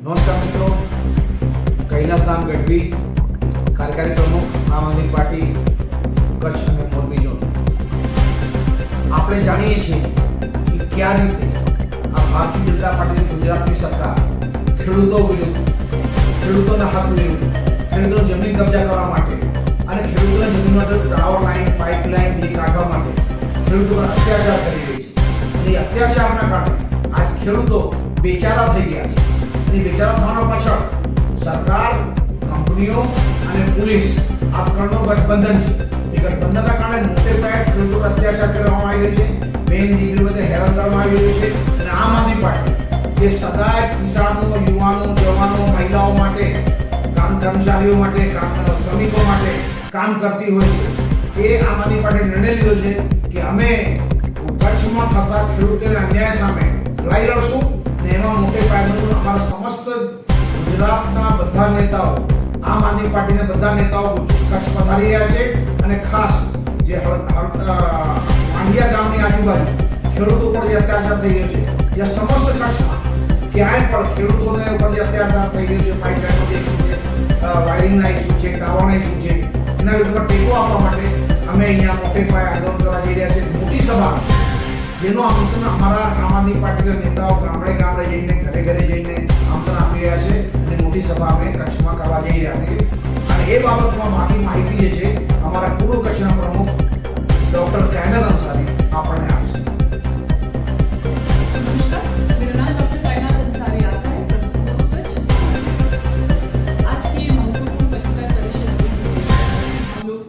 નમસ્કાર મિત્રો. કૈલાસધામ ગઢવી કાર્યકારી પ્રમુખ આમ આદમી પાર્ટી, કચ્છ અને મોરબી ઝોન. આપણે જાણીએ છીએ કે કયા રીતે આ ભારતીય જનતા પાર્ટીની ગુજરાતની સરકાર ખેડૂતો વિરુદ્ધ, ખેડૂતોના હક વિરુદ્ધ ખેડૂતો જમીન કબજા કરવા માટે અને ખેડૂતોના જમીન માટે ટાવર લાઈન પાઇપલાઈન એ કાઢવા માટે ખેડૂતો અત્યાચાર કરી રહી છે. અને અત્યાચારના કારણે આજ ખેડૂતો બેચારા થઈ ગયા છે. અને બેચારા થવાના પાછળ સરકાર, કંપનીઓ અને પોલીસ આ ત્રણનો ગઠબંધન છે. એ ગઠબંધનના કારણે મોટે પાયે ખેડૂતો અત્યાચાર કરવામાં આવી રહ્યો છે. બેન દીકરી બધે હેરાન કરવામાં આવી રહ્યું છે. અને આમ આદમી પાર્ટી એ સદાય કિસાનો, યુવાનો, જવાનો, મહિલાઓ માટે, કામ કર્મચારીઓ માટે, કામ શ્રમિકો માટે કામ કરતી હોય છે. એ આમ આદમી પાર્ટીએ નિર્ણય લીધો છે કે અમે કચ્છમાં થતા ખેડૂતોના અન્યાય સામે લડાઈ લડશું. નેતાઓ, આમ આદમી પાર્ટીના બધા નેતાઓ કચ્છ પધારી રહ્યા છે અને ખાસ જે માંડિયા ગામની આજુબાજુ ખેડૂતો પર જે અત્યાચાર થઈ રહ્યો છે, એ સમસ્ત કચ્છમાં ક્યાંય પણ ખેડૂતોને ઉપર જે અત્યાચાર થઈ રહ્યો છે, પાઇપલાઇનનો જે ઇસ્યુ છે વાયરિંગના ઇસ્યુ છે, ટાવરના ઇસ્યુ છે, એના ઉપર ટેકો આપવા માટે અમે અહીંયા મોટે પાયે આંદોલન કરવા જઈ રહ્યા છીએ મોટી સભા, જેનો આમંત્રણ અમારા આમ આદમી પાર્ટીના નેતાઓ ગામડે ગામડે જઈને ઘરે ઘરે જઈને આમંત્રણ આપી મોદી સભામે કચ્છમાં કરવા જઈ રહ્યા હતી અને એ બાબતમાં માગી માહિતી જે છે અમારા પૂર્વ કચ્છના પ્રમુખ ડોક્ટર કાયનલ અંસારી આપણને આપશે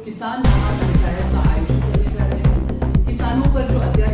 किसान महापंचायत का आयोजन करने जा रहे हैं किसानों पर जो अत्याचार